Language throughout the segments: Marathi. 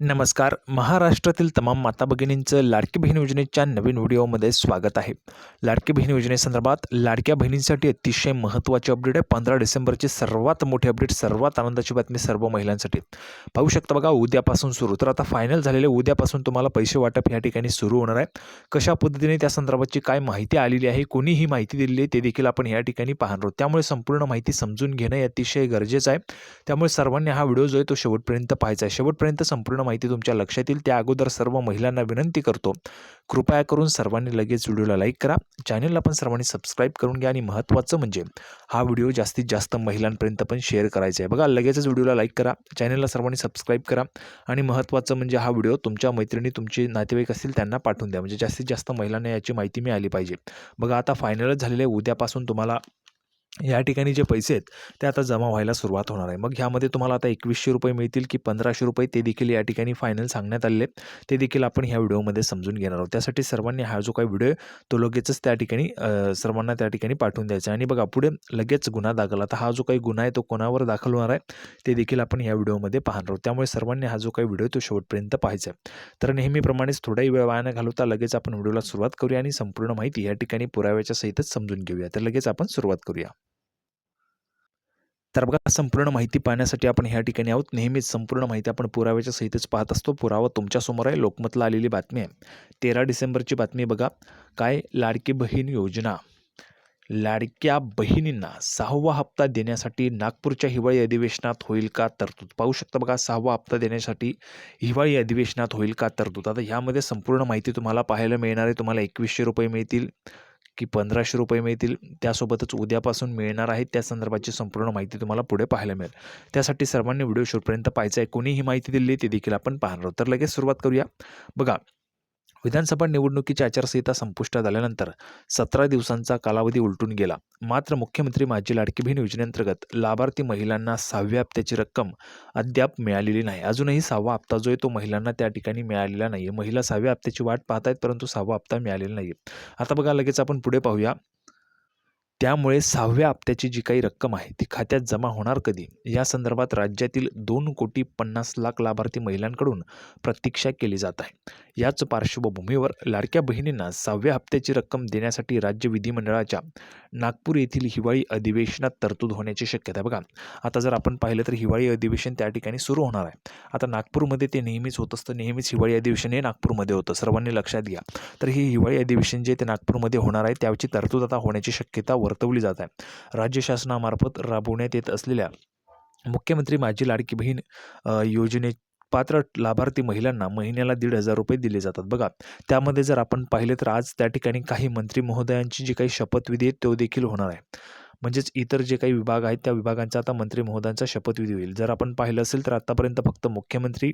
नमस्कार. महाराष्ट्रातील तमाम माता भगिनींचं लाडकी बहीण योजनेच्या नवीन व्हिडिओमध्ये स्वागत आहे. लाडकी बहीण योजनेसंदर्भात लाडक्या बहिणींसाठी अतिशय महत्त्वाची अपडेट आहे. पंधरा डिसेंबरची सर्वात मोठी अपडेट सर्वात आनंदाची बातमी सर्व महिलांसाठी. पाहू शकता बघा उद्यापासून सुरू. तर आता फायनल झालेले उद्यापासून तुम्हाला पैसे वाटप या ठिकाणी सुरू होणार आहे. कशा पद्धतीने त्या संदर्भाची काय माहिती आलेली आहे कोणी ही माहिती दिलेली आहे ते देखील आपण या ठिकाणी पाहणार आहोत. त्यामुळे संपूर्ण माहिती समजून घेणं अतिशय गरजेचं आहे. त्यामुळे सर्वांनी हा व्हिडिओ जो आहे तो शेवटपर्यंत पाहायचा आहे. शेवटपर्यंत संपूर्ण माहिती तुमच्या लक्षात येईल. त्या अगोदर सर्व महिलांना विनंती करतो. कृपया करून सर्वांनी लगेच व्हिडिओला लाईक करा. चॅनलला पण सर्वांनी सबस्क्राईब करून घ्या आणि महत्त्वाचं म्हणजे हा व्हिडिओ जास्तीत जास्त महिलांपर्यंत पण शेअर करायचा आहे. बघा लगेचच व्हिडिओला लाईक करा. चॅनलला सर्वांनी सबस्क्राईब करा आणि महत्त्वाचं म्हणजे हा व्हिडिओ तुमच्या मैत्रिणी तुमचे नातेवाईक असतील त्यांना पाठवून द्या. म्हणजे जास्तीत जास्त महिलांना याची माहिती मिळाली पाहिजे. बघा आता फायनलच झालेले उद्यापासून तुम्हाला या ठिकाणी जे पैसे आहेत ते आता जमा व्हायला सुरुवात होणार आहे. मग ह्यामध्ये तुम्हाला आता एकवीसशे रुपये मिळतील की पंधराशे रुपये ते देखील या ठिकाणी फायनल सांगण्यात आलेले आहेत. ते देखील आपण ह्या व्हिडिओमध्ये समजून घेणार आहोत. त्यासाठी सर्वांनी हा जो काही व्हिडिओ तो लगेचच त्या ठिकाणी सर्वांना त्या ठिकाणी पाठवून द्यायचा आणि बघा पुढे लगेच गुन्हा दाखल. आता हा जो काही गुन्हा आहे तो कोणावर दाखल होणार आहे ते देखील आपण ह्या व्हिडिओमध्ये पाहणार आहोत. त्यामुळे सर्वांनी हा जो काही व्हिडिओ तो शेवटपर्यंत पाहायचा आहे. तर नेहमीप्रमाणेच थोडाही वेळ वाया न घालवता लगेच आपण व्हिडिओला सुरुवात करूया आणि संपूर्ण माहिती या ठिकाणी पुराव्याच्या सहितच समजून घेऊया. तर लगेच आपण सुरुवात करूया. तर बघा संपूर्ण माहिती पाहण्यासाठी आपण ह्या ठिकाणी आहोत. नेहमीच संपूर्ण माहिती आपण पुराव्याच्या सहितच पाहत असतो. पुरावा तुमच्यासमोर आहे. लोकमतला आलेली बातमी आहे. तेरा डिसेंबरची बातमी बघा. काय? लाडकी बहीण योजना. लाडक्या बहिणींना सहावा हप्ता देण्यासाठी नागपूरच्या हिवाळी अधिवेशनात होईल का तरतूद? पाहू शकता बघा सहावा हप्ता देण्यासाठी हिवाळी अधिवेशनात होईल का तरतूद? आता ह्यामध्ये संपूर्ण माहिती तुम्हाला पाहायला मिळणार आहे. तुम्हाला एकवीसशे रुपये मिळतील. की पंधराशे रुपये मिळतील त्यासोबतच उद्यापासून मिळणार आहेत त्या संदर्भाची संपूर्ण माहिती तुम्हाला पुढे पाहायला मिळेल. त्यासाठी सर्वांनी व्हिडिओ शेवटपर्यंत पाहायचा आहे. कोणी ही माहिती दिली ते देखील आपण पाहणार आहोत. तर लगेच सुरुवात करूया. बघा विधानसभा निवडणुकीची आचारसंहिता संपुष्टात आल्यानंतर सतरा दिवसांचा कालावधी उलटून गेला. मात्र मुख्यमंत्री माझी लाडकी बहीण योजनेअंतर्गत लाभार्थी महिलांना सहाव्या हप्त्याची रक्कम अद्याप मिळालेली नाही. अजूनही सहावा हप्ता जो आहे तो महिलांना त्या ठिकाणी मिळालेला नाही महिला सहाव्या हप्त्याची वाट पाहत आहेत परंतु सहावा हप्ता मिळालेला नाही आता बघा लगेच आपण पुढे पाहूया. त्यामुळे सहाव्या हप्त्याची जी काही रक्कम आहे ती खात्यात जमा होणार कधी? या संदर्भात राज्यातील दोन कोटी पन्नास लाख लाभार्थी महिलांकडून प्रतीक्षा केली जात आहे. याच पार्श्वभूमीवर लाडक्या बहिणींना सहाव्या हप्त्याची रक्कम देण्यासाठी राज्य विधिमंडळाच्या नागपूर येथील हिवाळी अधिवेशनात तरतूद होण्याची शक्यता बघा आता जर आपण पाहिलं तर हिवाळी अधिवेशन त्या ठिकाणी सुरू होणार आहे. आता नागपूरमध्ये ते नेहमीच होत असतं नेहमीच हिवाळी अधिवेशन हे नागपूरमध्ये होतं. सर्वांनी लक्षात घ्या. तर हे हिवाळी अधिवेशन जे ते नागपूरमध्ये होणार आहे त्याची तरतूद आता होण्याची शक्यता वर्तवली जात आहे. राज्य शासनामार्फत राबवण्यात येत असलेल्या मुख्यमंत्री माझी लाडकी बहीण योजने पात्र लाभार्थी महिलांना महिन्याला दीड हजार रुपये दिले जातात. बघा त्यामध्ये जर आपण पाहिले तर आज त्या ठिकाणी काही मंत्री महोदयांची जी काही शपथविधी आहे तो देखील होणार आहे. म्हणजेच इतर जे काही विभाग आहेत त्या विभागांचा आता मंत्री महोदयांचा शपथविधी होईल. जर आपण पाहिलं असेल तर आतापर्यंत फक्त मुख्यमंत्री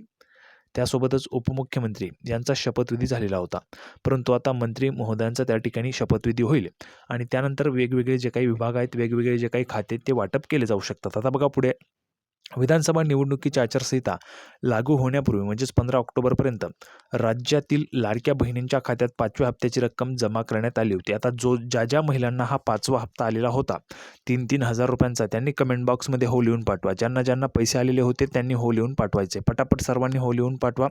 त्यासोबतच उपमुख्यमंत्री यांचा शपथविधी झालेला होता. परंतु आता मंत्री महोदयांचा त्या ठिकाणी शपथविधी होईल आणि त्यानंतर वेगवेगळे जे काही विभाग आहेत वेगवेगळे जे काही खाते आहेत, ते वाटप केले जाऊ शकतात. आता बघा पुढे. विधानसभा निवडणुकीची आचारसंहिता लागू होण्यापूर्वी म्हणजेच पंधरा ऑक्टोबरपर्यंत राज्यातील लाडक्या बहिणींच्या खात्यात पाचव्या हप्त्याची रक्कम जमा करण्यात आली होती. आता जो ज्या ज्या महिलांना हा पाचवा हप्ता आलेला होता तीन तीन हजार रुपयांचा त्यांनी कमेंट बॉक्समध्ये हो लिहून पाठवा. ज्यांना ज्यांना पैसे आलेले होते त्यांनी हो लिहून पाठवायचे. पटापट सर्वांनी हो लिहून पाठवा.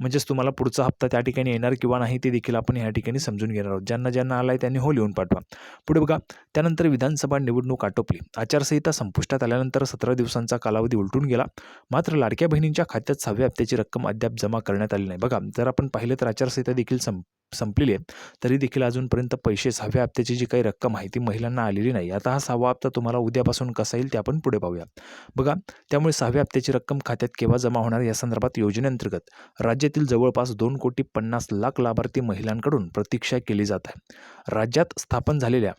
म्हणजेच तुम्हाला पुढचा हप्ता त्या ठिकाणी येणार किंवा नाही ते देखील आपण या ठिकाणी समजून घेणार आहोत. ज्यांना ज्यांना आला आहे त्यांनी हो लिहून पाठवा. पुढे बघा त्यानंतर विधानसभा निवडणूक आटोपली. आचारसंहिता संपुष्टात आल्यानंतर सतरा दिवसांचा कालावधी उलटून गेला. मात्र लाडक्या बहिणींच्या खात्यात सहाव्या हप्त्याची रक्कम अद्याप जमा करण्यात आली नाही. बघा जर आपण पाहिलं तर आचारसंहिता देखील सं संपलेली आहे. तरी देखील अजूनपर्यंत पैसे सहाव्या हप्त्याची जी काही रक्कम आहे ती महिलांना आलेली नाही. आता हा सहावा हप्ता तुम्हाला उद्यापासून कसा येईल ते आपण पुढे पाहूया. बघा त्यामुळे सहाव्या हप्त्याची रक्कम खात्यात केव्हा जमा होणार या संदर्भात योजनेअंतर्गत राज्यातील जवळपास दोन कोटी पन्नास लाख लाभार्थी महिलांकडून प्रतीक्षा केली जात आहे. राज्यात स्थापन झालेल्या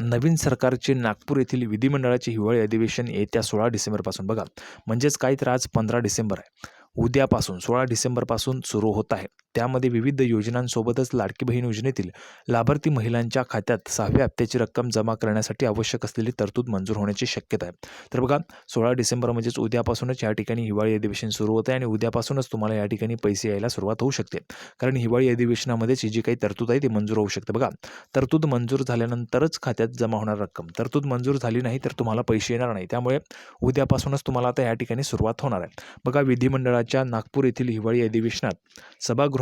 नवीन सरकारचे नागपूर येथील विधिमंडळाचे हिवाळी अधिवेशन येत्या सोळा डिसेंबरपासून बघा. म्हणजेच काय तर आज पंधरा डिसेंबर आहे. उद्यापासून सोळा डिसेंबरपासून सुरू होत आहे. त्यामध्ये विविध योजनांसोबतच लाडकी बहीण योजनेतील लाभार्थी महिलांच्या खात्यात सहाव्या हप्त्याची रक्कम जमा करण्यासाठी आवश्यक असलेली तरतूद मंजूर होण्याची शक्यता आहे. तर बघा सोळा डिसेंबर म्हणजेच उद्यापासूनच या ठिकाणी हिवाळी अधिवेशन सुरू होतं आहे आणि उद्यापासूनच तुम्हाला या ठिकाणी पैसे यायला सुरुवात होऊ शकते. कारण हिवाळी अधिवेशनामध्येच जी काही तरतूद आहे ती मंजूर होऊ शकते. बघा तरतूद मंजूर झाल्यानंतरच खात्यात जमा होणार रक्कम. तरतूद मंजूर झाली नाही तर तुम्हाला पैसे येणार नाही. त्यामुळे उद्यापासूनच तुम्हाला आता या ठिकाणी सुरुवात होणार आहे. बघा विधिमंडळाच्या नागपूर येथील हिवाळी अधिवेशनात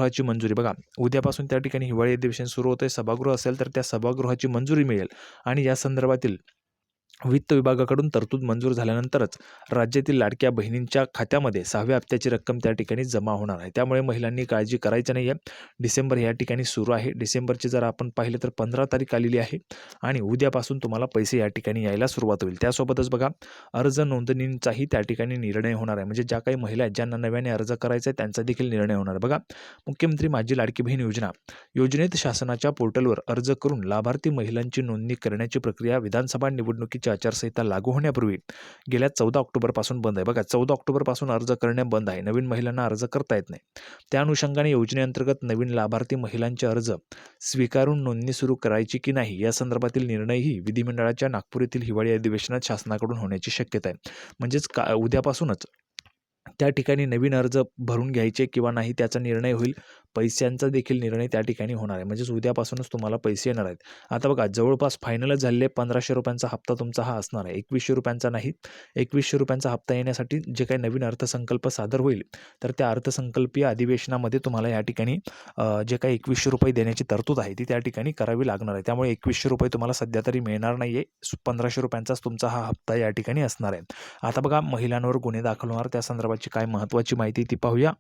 सभागृहाची मंजुरी. बघा उद्यापासून त्या ठिकाणी हिवाळी अधिवेशन सुरू होतं आहे सभागृह असेल तर त्या सभागृहाची मंजुरी मिळेल. आणि या संदर्भातील वित्त विभागाकडून तरतूद मंजूर झाल्यानंतरच राज्यातील लाडक्या बहिणींच्या खात्यामध्ये सहाव्या हप्त्याची रक्कम त्या ठिकाणी जमा होणार आहे. त्यामुळे महिलांनी काळजी करायची नाही आहे डिसेंबर या ठिकाणी सुरू आहे. डिसेंबरची जर आपण पाहिलं तर पंधरा तारीख आलेली आहे आणि उद्यापासून तुम्हाला पैसे या ठिकाणी यायला सुरुवात होईल. त्यासोबतच बघा अर्ज नोंदणींचाही त्या ठिकाणी निर्णय होणार आहे. म्हणजे ज्या काही महिला आहेत ज्यांना नव्याने अर्ज करायचा आहे त्यांचा देखील निर्णय होणार आहे. बघा मुख्यमंत्री माझी लाडकी बहीण योजना. योजनेत शासनाच्या पोर्टलवर अर्ज करून लाभार्थी महिलांची नोंदणी करण्याची प्रक्रिया विधानसभा निवडणुकीची आचारसंहिता लागू होण्यापूर्वी गेल्या चौदा ऑक्टोबरपासून बंद आहे. बघा चौदा ऑक्टोबरपासून अर्ज करणे बंद आहे. नवीन महिलांना अर्ज करता येत नाही. त्या अनुषंगाने योजनेअंतर्गत नवीन लाभार्थी महिलांचे अर्ज स्वीकारून नोंदणी सुरू करायची की नाही या संदर्भातील निर्णयही विधिमंडळाच्या नागपूर येथील हिवाळी अधिवेशनात शासनाकडून होण्याची शक्यता आहे. म्हणजेच का उद्यापासूनच त्या ठिकाणी नवीन अर्ज भरून घ्यायचे किंवा नाही त्याचा निर्णय होईल. पैशांचा देखील निर्णय त्या ठिकाणी होणार आहे. म्हणजेच उद्यापासूनच तुम्हाला पैसे येणार आहेत. आता बघा जवळपास फायनलच झालेले पंधराशे रुपयांचा हप्ता तुमचा हा असणार आहे. एकवीसशे रुपयांचा नाही एकवीसशे रुपयांचा हप्ता येण्यासाठी जे काही नवीन अर्थसंकल्प सादर होईल तर त्या अर्थसंकल्पीय अधिवेशनामध्ये तुम्हाला या ठिकाणी जे काही एकवीसशे रुपये देण्याची तरतूद आहे ती त्या ठिकाणी करावी लागणार आहे. त्यामुळे एकवीसशे रुपये तुम्हाला सध्या तरी मिळणार नाही आहे पंधराशे रुपयांचाच तुमचा हा हप्ता या ठिकाणी असणार आहे. आता बघा महिलांवर गुन्हे दाखल होणार. त्या संदर्भात संदर्भाची काय महत्त्वाची माहिती ती पाहूया.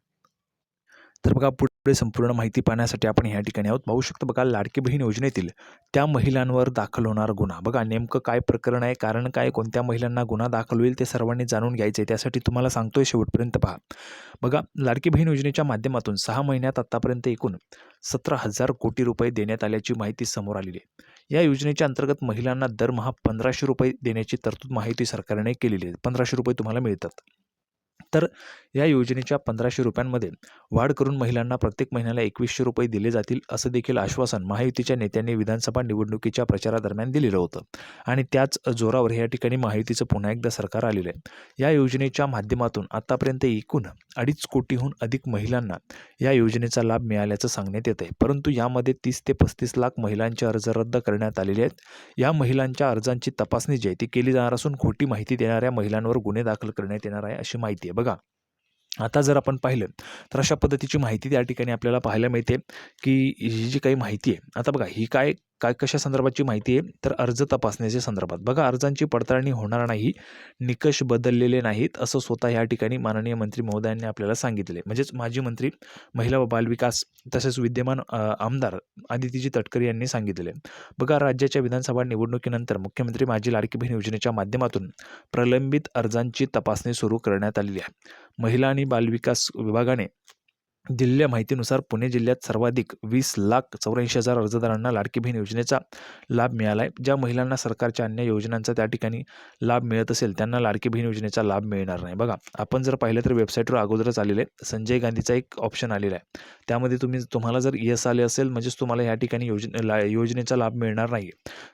तर बघा पुढे संपूर्ण माहिती पाहण्यासाठी आपण ह्या ठिकाणी आहोत. पाहू शकतो बघा लाडकी बहीण योजनेतील त्या महिलांवर दाखल होणार गुन्हा. बघा नेमकं काय प्रकरण आहे कारण काय कोणत्या महिलांना गुन्हा दाखल होईल ते सर्वांनी जाणून घ्यायचे त्यासाठी तुम्हाला सांगतोय शेवटपर्यंत पहा. बघा लाडकी बहीण योजनेच्या माध्यमातून सहा महिन्यात आत्तापर्यंत एकूण सतरा हजार कोटी रुपये देण्यात आल्याची माहिती समोर आलेली आहे. या योजनेच्या अंतर्गत महिलांना दरमहा पंधराशे रुपये देण्याची तरतूद माहिती सरकारने केलेली आहे. पंधराशे रुपये तुम्हाला मिळतात. तर या योजनेच्या पंधराशे रुपयांमध्ये वाढ करून महिलांना प्रत्येक महिन्याला एकवीसशे रुपये दिले जातील असं देखील आश्वासन महायुतीच्या नेत्यांनी विधानसभा निवडणुकीच्या प्रचारादरम्यान दिलेलं होतं. आणि त्याच जोरावर या ठिकाणी महायुतीचं पुन्हा एकदा सरकार आलेलं आहे. या योजनेच्या माध्यमातून आतापर्यंत एकूण अडीच कोटीहून अधिक महिलांना या योजनेचा लाभ मिळाल्याचं सांगण्यात येत आहे परंतु यामध्ये तीस ते पस्तीस लाख महिलांचे अर्ज रद्द करण्यात आलेले आहेत. या महिलांच्या अर्जांची तपासणी जी आहे ती केली जाणार असून खोटी माहिती देणाऱ्या महिलांवर गुन्हे दाखल करण्यात येणार आहे अशी माहिती आहे बघा आता जर आपण पाहिलं तर अशा पद्धतीची माहिती त्या ठिकाणी आपल्याला पाहायला मिळते की ही जी काही माहिती आहे आता बघा ही काय काय कशा संदर्भाची माहिती आहे तर अर्ज तपासण्याच्या संदर्भात. बघा अर्जांची पडताळणी होणार नाही निकष बदललेले नाहीत असं स्वतः या ठिकाणी माननीय मंत्री महोदयांनी आपल्याला सांगितले म्हणजेच माजी मंत्री महिला व बालविकास तसेच विद्यमान आमदार आदितीजी तटकरे यांनी सांगितले बघा राज्याच्या विधानसभा निवडणुकीनंतर मुख्यमंत्री माझी लाडकी बहीण योजनेच्या माध्यमातून प्रलंबित अर्जांची तपासणी सुरू करण्यात आलेली आहे. महिला आणि बालविकास विभागाने दिलेल्या माहितीनुसार पुणे जिल्ह्यात सर्वाधिक वीस लाख चौऱ्याऐंशी हजार अर्जदारांना लाडकी बहीण योजनेचा लाभ मिळाला आहे ज्या महिलांना सरकारच्या अन्य योजनांचा त्या ठिकाणी लाभ मिळत असेल त्यांना लाडकी बहीण योजनेचा लाभ मिळणार नाही. बघा आपण जर पाहिलं तर वेबसाईटवर अगोदरच आलेले आहे. संजय गांधीचा एक ऑप्शन आलेला आहे. त्यामध्ये तुम्ही तुम्हाला जर यस आले असेल म्हणजेच तुम्हाला या ठिकाणी योजने ला योजनेचा लाभ मिळणार नाही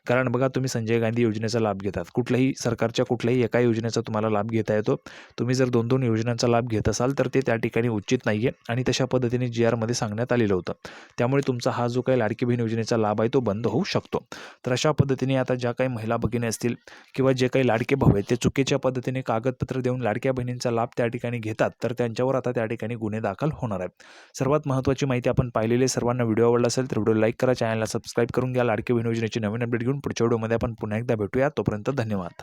कारण बघा तुम्ही संजय गांधी योजनेचा लाभ घेतात. कुठल्याही सरकारच्या कुठल्याही एका योजनेचा तुम्हाला लाभ घेता येतो. तुम्ही जर दोन दोन योजनांचा लाभ घेत असाल तर ते त्या ठिकाणी उचित नाही आहे आणि तशा अशा पद्धतीने जी आरमध्ये सांगण्यात आलेलं होतं. त्यामुळे तुमचा हा जो काही लाडकी बहीण योजनेचा लाभ आहे तो बंद होऊ शकतो. तर अशा पद्धतीने आता ज्या काही महिला भगिनी असतील किंवा जे काही लाडके भाऊ आहेत ते चुकीच्या पद्धतीने कागदपत्र देऊन लाडक्या बहिणींचा लाभ त्या ठिकाणी घेतात तर त्यांच्यावर आता त्या ठिकाणी गुन्हे दाखल होणार आहेत. सर्वात महत्त्वाची माहिती आपण पाहिलेली सर्वांना व्हिडिओ आवडला असेल तर व्हिडिओ लाईक करा चॅनलला सबस्क्राईब करून घ्या. लाडकी बहीण योजनेची नवीन अपडेट घेऊन पुढच्या व्हिडिओमध्ये आपण पुन्हा एकदा भेटूया. तोपर्यंत धन्यवाद.